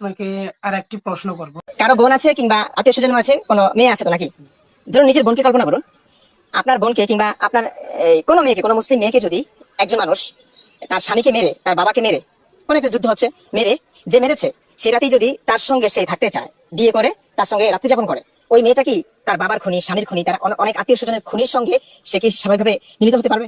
আপনাকে প্রশ্ন করব। কারও বোন আছে কিংবা আত্মীয় স্বজন আছে? কোনো মেয়ে আছে তো নাকি? ধরুন নিজের বোনকে কল্পনা করুন। আপনার বোনকে কিংবা আপনার কোনো মেয়েকে, কোনো মুসলিম মেয়েকে যদি একজন মানুষ তার স্বামীকে মেরে, তার বাবাকে মেরে কোনো একটা যুদ্ধ হচ্ছে, মেরে, যে মেরেছে, সে রাতেই যদি তার সঙ্গে সে থাকতে চায়, বিয়ে করে, তার সঙ্গে রাত্রি যাপন করে, ওই মেয়েটা কি তার বাবার খুনি, স্বামীর খুনি, তার অনেক আত্মীয় স্বজনের খুনির সঙ্গে সে কি স্বাভাবিকভাবে মিলিত হতে পারবে?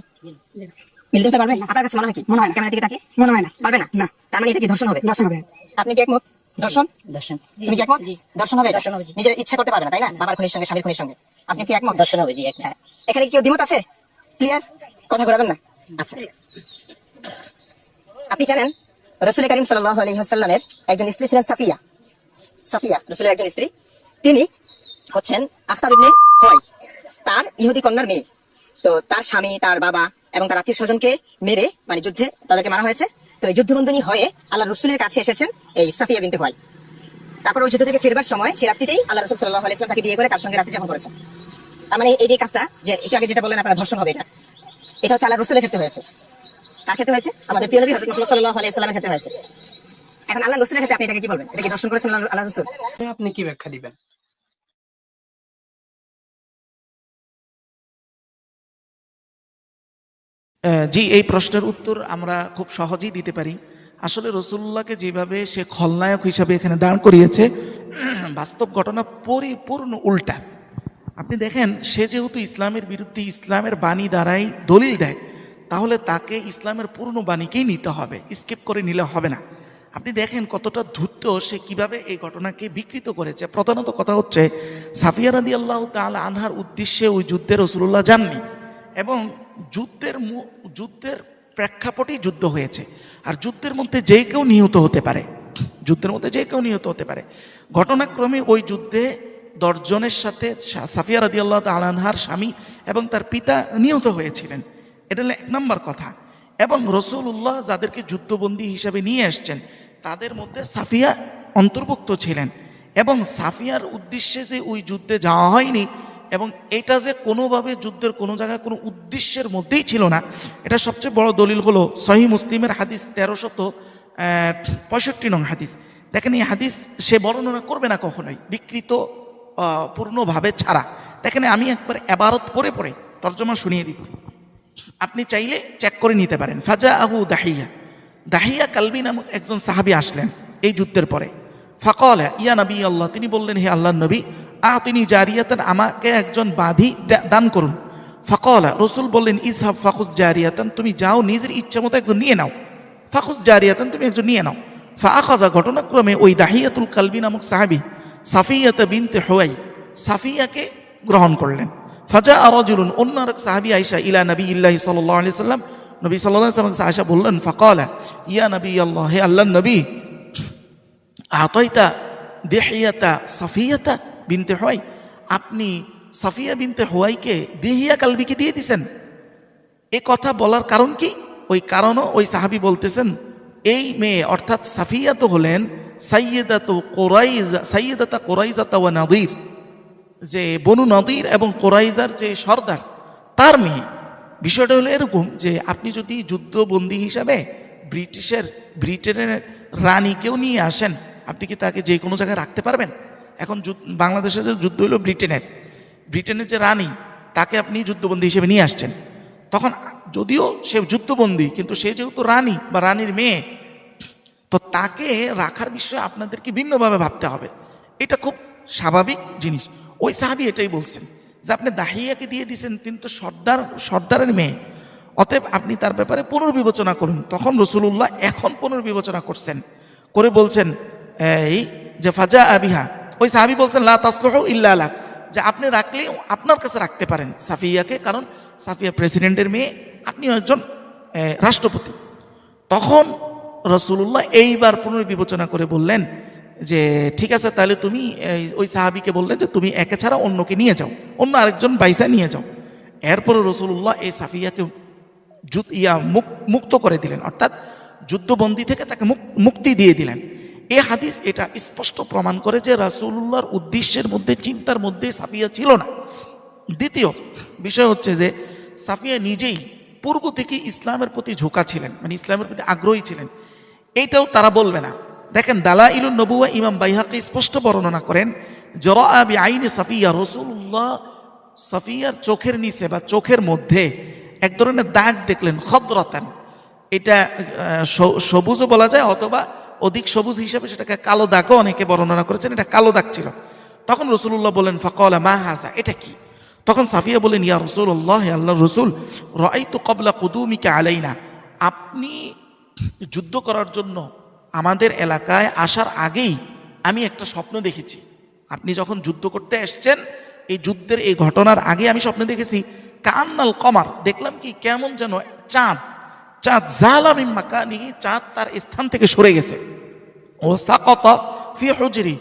মিলিত হতে পারবে আপনার কাছে মনে হয় কি? মনে হয় না। দিকে তাকে মনে হয় না। পারবে না? না। তার মানে এটা কি ধর্ষণ হবে? ধর্ষণ হবে। আপনি কি একমত? ধর্ষণ? দর্শন তুমি কি একমত? দর্শন হবে দর্শন হবে, নিজের ইচ্ছা করতে পারবে না তাই না? বাবার খুনির সঙ্গে স্বামীর খুনির সঙ্গে। আপনি কি একমত? দর্শন হবে জি হ্যাঁ। এখানে কি দ্বিমত আছে? ক্লিয়ার কথা ঘোরাবেন না। আচ্ছা। আপনি জানেন রসুল করিম সাল্লাহ আলহিহাসাল্লামের একজন স্ত্রী ছিলেন সাফিয়া। সাফিয়া রসুলের একজন স্ত্রী। তিনি হচ্ছেন আখতার ইবনে হয় তার ইহুদি কন্যার মেয়ে। তো তার স্বামী তার বাবা এবং তার আত্মীয় স্বজনকে মেরে মানে যুদ্ধে তাদেরকে মারা হয়েছে। তো এই যুদ্ধবন্ধনী হয়ে আল্লাহ রসুলের কাছে এসেছেন এই সাফিয়া বিনতে হয় তারপর ওই যুদ্ধ থেকে ফেরবার সময় সে রাত্রিতেই আল্লাহ রসুল সাল্লাহ আলাইসলাম তাকে বিয়ে করে তার সঙ্গে রাত্রি যাপন করেছেন। তার মানে এই যে কাজটা, যে একটু আগে যেটা বললেন আপনারা, ধর্ষণ হবে এটা। এটা হচ্ছে আল্লাহ রসুলের ক্ষেত্রে হয়েছে। কার ক্ষেত্রে হয়েছে? আমাদের প্রিয় নবী হজরত মুহাম্মদ সাল্লাল্লাহু আলাইহি সাল্লামের ক্ষেত্রে হয়েছে। এখন আল্লাহ রসুলের ক্ষেত্রে আপনি এটাকে কি বলবেন? এটা কি দর্শন করেছেন আল্লাহ রসুল? আপনি কি ব্যাখ্যা দিবেন? জি, এই প্রশ্নের উত্তর আমরা খুব সহজেই দিতে পারি। আসলে রসুল্লাহকে যেভাবে সে খলনায়ক হিসাবে এখানে দাঁড় করিয়েছে, বাস্তব ঘটনা পরিপূর্ণ উল্টা। আপনি দেখেন, সে যেহেতু ইসলামের বিরুদ্ধে ইসলামের বাণী দ্বারাই দলিল দেয়, তাহলে তাকে ইসলামের পূর্ণ বাণীকেই নিতে হবে, স্কিপ করে নিলে হবে না। আপনি দেখেন কতটা ধূর্ত সে কীভাবে এই ঘটনাকে বিকৃত করেছে। প্রধানত কথা হচ্ছে, সাফিয়া রাদি আল্লাহ তাআলা আনহার উদ্দেশ্যে ওই যুদ্ধে রসুল্লাহ যাননি এবং যুদ্ধের যুদ্ধের প্রেক্ষাপটেই যুদ্ধ হয়েছে। আর যুদ্ধের মধ্যে যে কেউ নিহত হতে পারে, যুদ্ধের মধ্যে যে কেউ নিহত হতে পারে, ঘটনাক্রমে ওই যুদ্ধে দশজনের সাথে সাফিয়া রাদি আল্লাহ তালানহার স্বামী এবং তার পিতা নিহত হয়েছিলেন। এটা হলো এক নম্বর কথা। এবং রসুল্লাহ যাদেরকে যুদ্ধবন্দী হিসাবে নিয়ে এসছেন, তাদের মধ্যে সাফিয়া অন্তর্ভুক্ত ছিলেন। এবং সাফিয়ার উদ্দেশ্যে যে ওই যুদ্ধে যাওয়া হয়নি এবং এটা যে কোনোভাবে যুদ্ধের কোনো জায়গায় কোনো উদ্দেশ্যের মধ্যেই ছিল না, এটা সবচেয়ে বড় দলিল হলো সহি মুসলিমের হাদিস তেরোশত পঁয়ষট্টি নং হাদিস। দেখেন এই হাদিস সে বর্ণনা করবে না কখনোই, বিকৃত পূর্ণভাবে ছাড়া। দেখেন আমি একবার এবারত পরে পরে তর্জমা শুনিয়ে দিব। আপনি চাইলে চেক করে নিতে পারেন। ফাজা আহু দাহিয়া। দাহিয়া কালবি নামক একজন সাহাবি আসলেন এই যুদ্ধের পরে। ফাকল, ইয়া নবী আল্লাহ, তিনি বললেন, হে আল্লাহ নবী আ তিনি জারিয়াতান, আমাকে একজন বাধি দান করুন। ফাকল, রসুল বললেন ইসহাব ফাকুস জারিয়াতান, তুমি যাও, নিজের ইচ্ছা মতো একজন নিয়ে নাও। ফাকুস জারিয়াতান, তুমি একজন নিয়ে নাও। ফা আখাজা ঘটনাক্রমে ওই দাহিয়াতুল কালবি নামক সাহাবি, সাফিয়াতা বিনতে হোয়াই, সাফিয়াকে গ্রহণ করলেন। ফাজা আরজুলুন অন্য আরেক সাহাবি আয়েশা, ইলা নবী ইল্লাহি সাল্লাল্লাহু আলাইহি সাল্লাম, নবী আলাইহি সাল্লাম আয়েশা বললেন, ফাকালা, ইয়া নবী আল্লাহ হে আল্লাহর নবী, আতাইতা দেহিয়াতা সাফিয়াতা? বিনতে হয় আপনি সাফিয়া বিনতে হোয়াইকে দেহিয়া কালবিকে দিয়ে দিছেন। এ কথা বলার কারণ কি? ওই কারণও ওই সাহাবি বলতেছেন, এই মেয়ে অর্থাৎ সাফিয়া তো হলেন সাইয়েদাত কোরাইজ, সাইয়েদাতা কোরাইজাতা ওয়া নাদির। যে বনু নদীর এবং কোরাইজার যে সর্দার, তার মেয়ে। বিষয়টা হলো এরকম যে আপনি যদি যুদ্ধবন্দী হিসাবে ব্রিটিশের, ব্রিটেনের রানীকেও নিয়ে আসেন, আপনি কি তাকে যে কোনো জায়গায় রাখতে পারবেন? এখন যুদ্ধ- বাংলাদেশে যে যুদ্ধ হলো ব্রিটেনের ব্রিটেনের যে রানী, তাকে আপনি যুদ্ধবন্দী হিসেবে নিয়ে আসছেন। তখন যদিও সে যুদ্ধবন্দী, কিন্তু সে যেহেতু রানী বা রানীর মেয়ে, তো তাকে রাখার বিষয়ে আপনাদেরকে ভিন্নভাবে ভাবতে হবে। এটা খুব স্বাভাবিক জিনিস। ওই সাহাবি এটাই বলছেন যে, আপনি দাহিয়াকে দিয়ে দিয়েছেন, তিনি তো সর্দার, সর্দারের মেয়ে। অতএব আপনি তার ব্যাপারে পুনর্বিবেচনা করুন। তখন রসুল্লাহ এখন পুনর্বিবেচনা করছেন। করে বলছেন, এই যে ফাজা আবিহা ওই সাহাবি বলছেন, লা তাসলহ যে আপনি রাখলে আপনার কাছে রাখতে পারেন সাফিয়াকে, কারণ সাফিয়া প্রেসিডেন্টের মেয়ে, আপনিও একজন রাষ্ট্রপতি। তখন রসুল্লাহ এইবার পুনর্বিবেচনা করে বললেন যে, ঠিক আছে, তাহলে তুমি ওই সাহাবিকে বললেন যে, তুমি একে ছাড়া অন্যকে নিয়ে যাও, অন্য আরেকজন বাইসা নিয়ে যাও। এরপরে রসুল্লাহ এই সাফিয়াকে ইয়া মুক- মুক্ত করে দিলেন। অর্থাৎ যুদ্ধবন্দী থেকে তাকে মুক- মুক্তি দিয়ে দিলেন। এ হাদিস এটা স্পষ্ট প্রমাণ করে যে রাসূলুল্লাহর উদ্দেশ্যের মধ্যে, চিন্তার মধ্যে সাফিয়া ছিল না। দ্বিতীয় বিষয় হচ্ছে যে সাফিয়া নিজেই পূর্ব থেকে ইসলামের প্রতি ঝোঁকা ছিলেন মানে ইসলামের প্রতি আগ্রহী ছিলেন। এইটাও তারা বলবে না। দেখেন দালা ইলুন নবুয়া ইমাম বাইহাকে স্পষ্ট বর্ণনা করেন জরা আবি আইনে সাফিয়া রসুল্লাহ সাফিয়ার চোখের নিচে বা চোখের মধ্যে এক ধরনের দাগ দেখলেন, খদ্রতান। এটা সবুজও বলা যায় অথবা অধিক সবুজ হিসাবে সেটাকে কালো দাগও অনেকে বর্ণনা করেছেন, এটা কালো দাগ ছিল। তখন রসুল্লাহ বলেন ফকলা, মা হাসা এটা কি? তখন সাফিয়া বলেন ইয়া রসুল্লাহ আল্লাহ আল্লাহ রসুল রাই তো কবলা কুদুমিকে আলাইনা? আপনি যুদ্ধ করার জন্য আমাদের এলাকায় আসার আগেই আমি একটা স্বপ্ন দেখেছি। আপনি যখন যুদ্ধ করতে এসছেন, এই যুদ্ধের এই ঘটনার আগে আমি স্বপ্ন দেখেছি, কান্নাল কমার, দেখলাম কি কেমন যেন চাঁদ চাঁদ জালামিম মাকানিহি, চাঁদ তার স্থান থেকে সরে গেছে। ও সাকতা ফি হুজরি,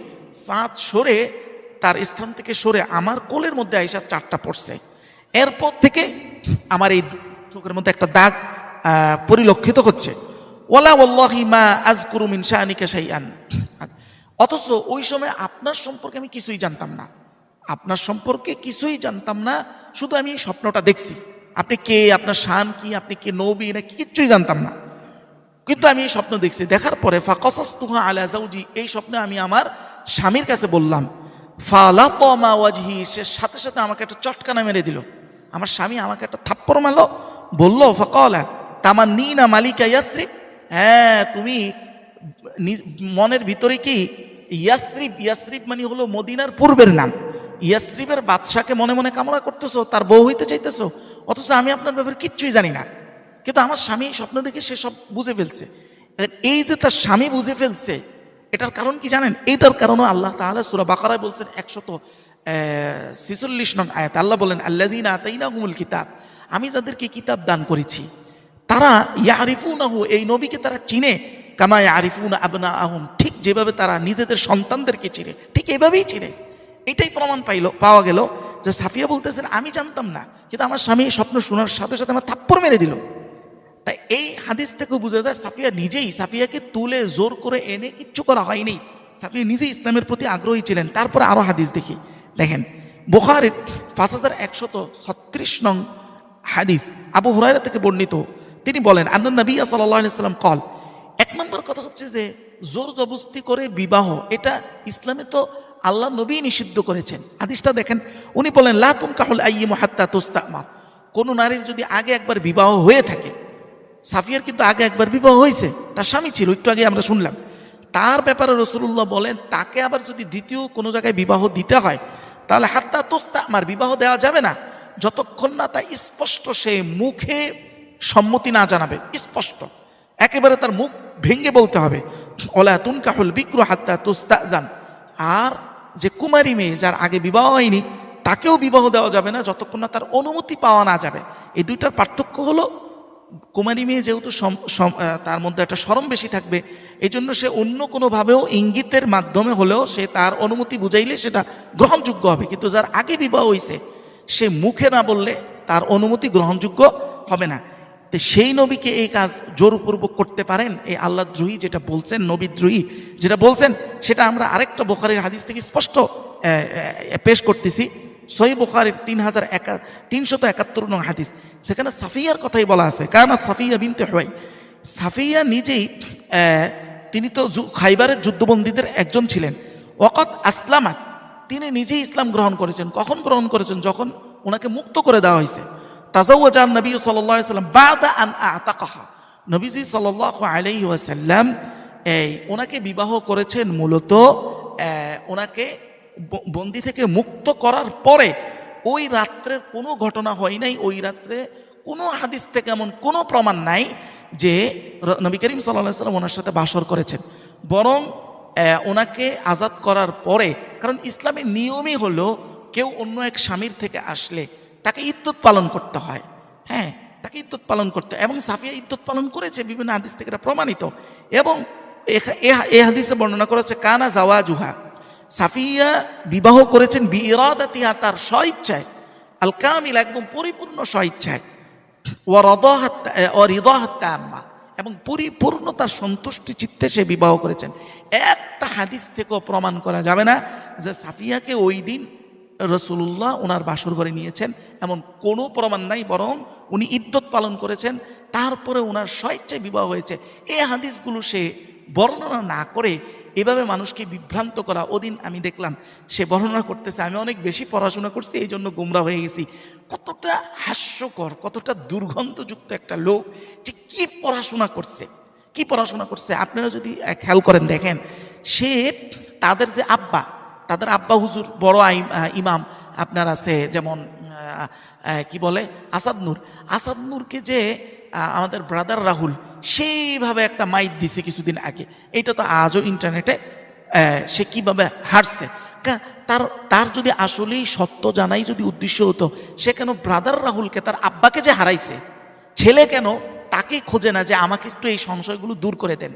চাঁদ সরে তার স্থান থেকে সরে আমার কোলের মধ্যে আইসা চাঁদটা পড়ছে। এরপর থেকে আমার এই চোখের মধ্যে একটা দাগ পরিলক্ষিত হচ্ছে। ওলা ওল্লাহি মা আজকুরু মিন শাআনিকা শাইআন। অথচ ওই সময় আপনার সম্পর্কে আমি কিছুই জানতাম না। আপনার সম্পর্কে কিছুই জানতাম না, শুধু আমি স্বপ্নটা দেখছি। আপনি কে? আপনার শান কি? আপনি কে? নবী? না কিচ্ছুই জানতাম না। কিন্তু আমি এই স্বপ্ন দেখছি। দেখার পরে, ফাকসাস্তুহা আলা জাউজি এই স্বপ্নে আমি আমার স্বামীর কাছে বললাম। ফালাতমা ওয়াজহি, সে সাথে সাথে আমাকে একটা চটকানা মেরে দিল। আমার স্বামী আমাকে একটা থাপ্পড় মারলো, বলল, ফকলা তামার নি না মালিকা ইয়াসরিফ হ্যাঁ তুমি মনের ভিতরে কি? ইয়াসরিফ ইয়াসরিফ মানে হলো মদিনার পূর্বের নাম। ইয়াসরিফের বাদশাকে মনে মনে কামনা করতেছো, তার বউ হইতে চাইতেছো। অথচ আমি আপনার ব্যাপারে কিচ্ছুই জানি না। কিন্তু আমার স্বামী স্বপ্ন দেখে সে সব বুঝে ফেলছে। এই যে তার স্বামী বুঝে ফেলছে, এটার কারণ কি জানেন? এইটার কারণও আল্লাহ তাহলে সুরা বাকারায় বলছেন একশত ছিচল্লিশ নং আয়াত। আল্লাহ বলেন আল্লাদিন আতাইনা গুমুল কিতাব। আমি যাদেরকে কিতাব দান করেছি, তারা ইয়ারিফুনাহু, এই নবীকে তারা চিনে। কামা ইয়ারিফুন আবনা আহম ঠিক যেভাবে তারা নিজেদের সন্তানদেরকে চিনে, ঠিক এভাবেই চিনে। এটাই প্রমাণ পাইলো, পাওয়া গেল যে সাফিয়া বলতেছেন, আমি জানতাম না। কিন্তু আমার স্বামী স্বপ্ন শোনার সাথে সাথে আমার থাপ্পড় মেরে দিল। তাই এই হাদিস থেকে বোঝা যায় সাফিয়া নিজেই, সাফিয়াকে তুলে জোর করে এনে কিচ্ছু করা হয়নি। সাফিয়া নিজেই ইসলামের প্রতি আগ্রহী ছিলেন। তারপরে আরও হাদিস দেখি। দেখেন, বোখারের পাঁচ হাজার একশত ছত্রিশ নং হাদিস আবু হুরাইরা থেকে বর্ণিত। তিনি বলেন, আন্না নবী সাল্লাম কল। এক নম্বর কথা হচ্ছে যে, জোর জবস্তি করে বিবাহ, এটা ইসলামে তো আল্লাহ নবী নিষিদ্ধ করেছেন। হাদিসটা দেখেন, উনি বলেন, লা তুম কাহুল আইয়িমু হাত্তা তুস্তামার কোন নারীর যদি আগে একবার বিবাহ হয়ে থাকে, সাফিয়ার কিন্তু আগে একবার বিবাহ হয়েছে, তার স্বামী ছিল, একটু আগে আমরা শুনলাম। তার ব্যাপারে রসুল্লাহ বলেন, তাকে আবার যদি দ্বিতীয় কোনো জায়গায় বিবাহ দিতে হয়, তাহলে হাত্তা তোস্তা আমার বিবাহ দেওয়া যাবে না। যতক্ষণ না তা স্পষ্ট সে মুখে সম্মতি না জানাবে, স্পষ্ট। একেবারে তার মুখ ভেঙে বলতে হবে, ওলা কাহুল বিক্রু হাত্তা তোস্তা যান আর যে কুমারী মেয়ে যার আগে বিবাহ হয়নি, তাকেও বিবাহ দেওয়া যাবে না যতক্ষণ না তার অনুমতি পাওয়া না যাবে। এই দুইটার পার্থক্য হলো, কুমারী মেয়ে যেহেতু তার মধ্যে একটা সরম বেশি থাকবে এই জন্য সে অন্য কোনোভাবেও ইঙ্গিতের মাধ্যমে হলেও সে তার অনুমতি বুঝাইলে সেটা গ্রহণযোগ্য হবে। কিন্তু যার আগে বিবাহ হয়েছে সে মুখে না বললে তার অনুমতি গ্রহণযোগ্য হবে না। তো সেই নবীকে এই কাজ জোরপূর্বক করতে পারেন? এই আল্লাহ দ্রোহী যেটা বলছেন, নবী দ্রোহী যেটা বলছেন, সেটা আমরা আরেকটা বোখারের হাদিস থেকে স্পষ্ট পেশ করতেছি। সহি বুখারের তিন হাজার একা, তিনশত একাত্তর নং হাদিস। সেখানে সাফিয়ার কথাই বলা আছে কারণ সাফিয়া বিনতে হয় সাফিয়া নিজেই তিনি তো খাইবারের যুদ্ধবন্দীদের একজন ছিলেন। ওকত আসলামাত, তিনি নিজেই ইসলাম গ্রহণ করেছেন। কখন গ্রহণ করেছেন? যখন ওনাকে মুক্ত করে দেওয়া হয়েছে। তাজাউজান নবী সাল্লাম বাদা আন আতাকাহা। নবীজি সাল্লাহ আলাইহি ওয়াসাল্লাম, এই, ওনাকে বিবাহ করেছেন মূলত ওনাকে বন্দি থেকে মুক্ত করার পরে ওই রাত্রের কোনো ঘটনা হয় নাই, ওই রাত্রে কোনো হাদিস থেকে এমন কোনো প্রমাণ নাই যে নবী করিম সাল্লাহ সাল্লাম ওনার সাথে বাসর করেছেন। বরং ওনাকে আজাদ করার পরে, কারণ ইসলামের নিয়মই হলো কেউ অন্য এক স্বামীর থেকে আসলে তাকে ইদ্যুৎ পালন করতে হয়। হ্যাঁ তাকে ইদ্যুৎ পালন করতে। এবং সাফিয়া ইদ্যুৎ পালন করেছে, বিভিন্ন হাদিস থেকে এটা প্রমাণিত। এবং এ- হাদিসে বর্ণনা করা হচ্ছে, কানা জাওয়া জুহা সাফিয়া বিবাহ করেছেন বিরাদাতিয়া তার স্বইচ্ছায়। আল কামিল একদম পরিপূর্ণ স্বইচ্ছায়। আম্মা এবং পরিপূর্ণ তার সন্তুষ্টি, চিত্তে সে বিবাহ করেছেন। একটা হাদিস থেকেও প্রমাণ করা যাবে না যে সাফিয়াকে ওই দিন রসুল্লাহ ওনার বাসর ঘরে নিয়েছেন, এমন কোনো প্রমাণ নাই, বরং উনি ইদ্যত পালন করেছেন। তারপরে ওনার স্বেচ্ছায় বিবাহ হয়েছে। এই হাদিসগুলো সে বর্ণনা না করে এভাবে মানুষকে বিভ্রান্ত করা ওদিন আমি দেখলাম। সে বর্ণনা করতেছে, আমি অনেক বেশি পড়াশোনা করছি, এই জন্য গুমরা হয়ে গেছি। কতটা হাস্যকর, কতটা দুর্গন্ধযুক্ত একটা লোক যে কি পড়াশোনা করছে, কি পড়াশোনা করছে। আপনারা যদি খেয়াল করেন দেখেন, সে তাদের যে আব্বা তাদের আব্বা হুজুর বড় ইমাম আপনার আছে, যেমন কি বলে? আসাদ নূর। আসাদ নূরকে যে আমাদের ব্রাদার রাহুল, সেইভাবে একটা মাইক দিছে কিছুদিন আগে। এটা তো আজও ইন্টারনেটে সে কীভাবে হারছে তার তার যদি আসলেই সত্য জানাই যদি উদ্দেশ্য হতো, সে কেন ব্রাদার রাহুলকে তার আব্বাকে যে হারাইছে? ছেলে কেন তাকে খোঁজে না যে আমাকে একটু এই সংশয়গুলো দূর করে দেন?